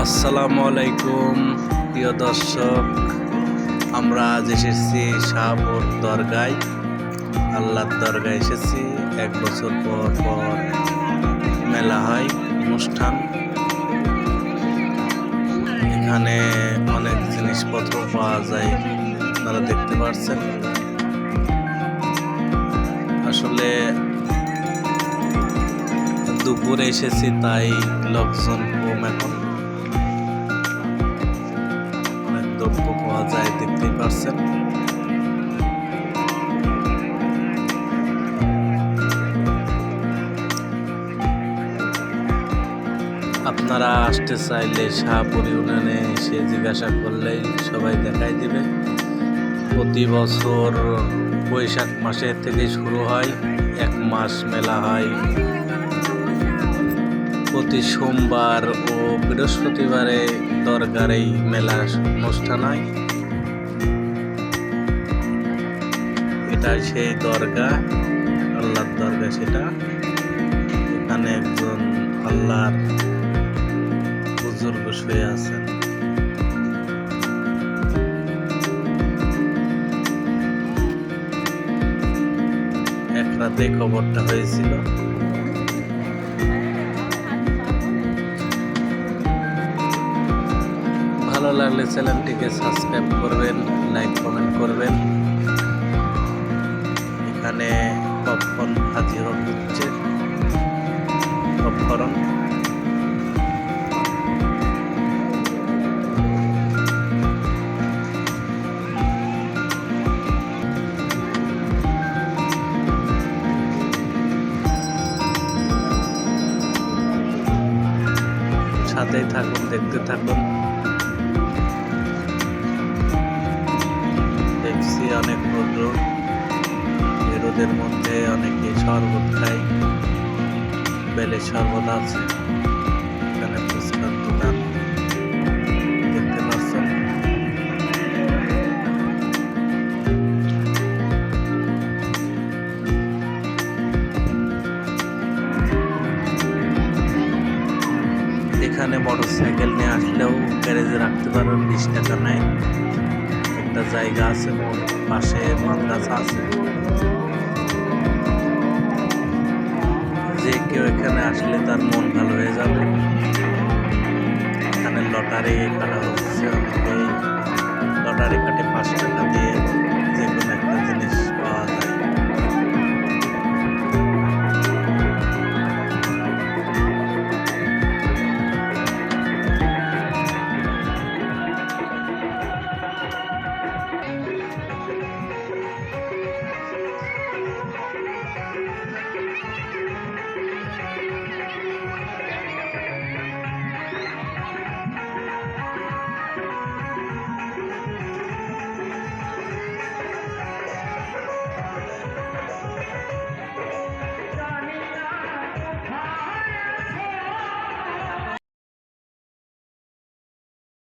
আসসালামু আলাইকুম, প্রিয় দর্শক। আমরা আজ এসেছি শাহপুর দরগায়। আল্লাহর দরগায় এসেছি। এক বছর পর পর মেলা হয়, অনুষ্ঠান। এখানে অনেক জিনিসপত্র পাওয়া যায়, আপনারা দেখতে পাচ্ছেন আসলে দুপুরে এসেছি, তাই লোকজন কম এখন। পারছেন আপনারা আসতে চাইলে শাহপুর ইউনিয়নে এসে জিজ্ঞাসা করলেই সবাই দেখাই দিবে। প্রতি বছর বৈশাখ মাসের থেকে শুরু হয়, এক মাস মেলা হয়। প্রতি সোমবার ও বৃহস্পতিবারে দরগার এই মেলা অনুষ্ঠান হয়। এটা সেই দরগা, আল্লাহর দরগা সেটা। এখানে একজন আল্লাহর বুজুর্গ শুয়ে আছেন। রাতে খবরটা হয়েছিল। ভালো লাগলে চ্যানেলটিকে সাবস্ক্রাইব করবেন, লাইক, কমেন্ট করবেন। এখানে পপকর্ন হাজির হচ্ছে? পপকর্ন সাথেই থাকুন দেখতে থাকুন। দেখছি অনেক রোদ্র। এই মধ্যে অনেকে শরবত বেলে শরবত আছে। এখানে দোকান। দেখতে পাচ্ছেন? এখানে মোটর সাইকেল নিয়ে আসলেও গ্যারেজে রাখতে পারবেন বিশ টাকা নেয়। একটা জায়গা আছে পাশে মাদ্রাসা আছে। কেউ এখানে আসলে তার মন ভালো হয়ে যাবে। এখানে লটারি কাটা হচ্ছে লটারি কাটে পাঁচ টাকা দিয়ে।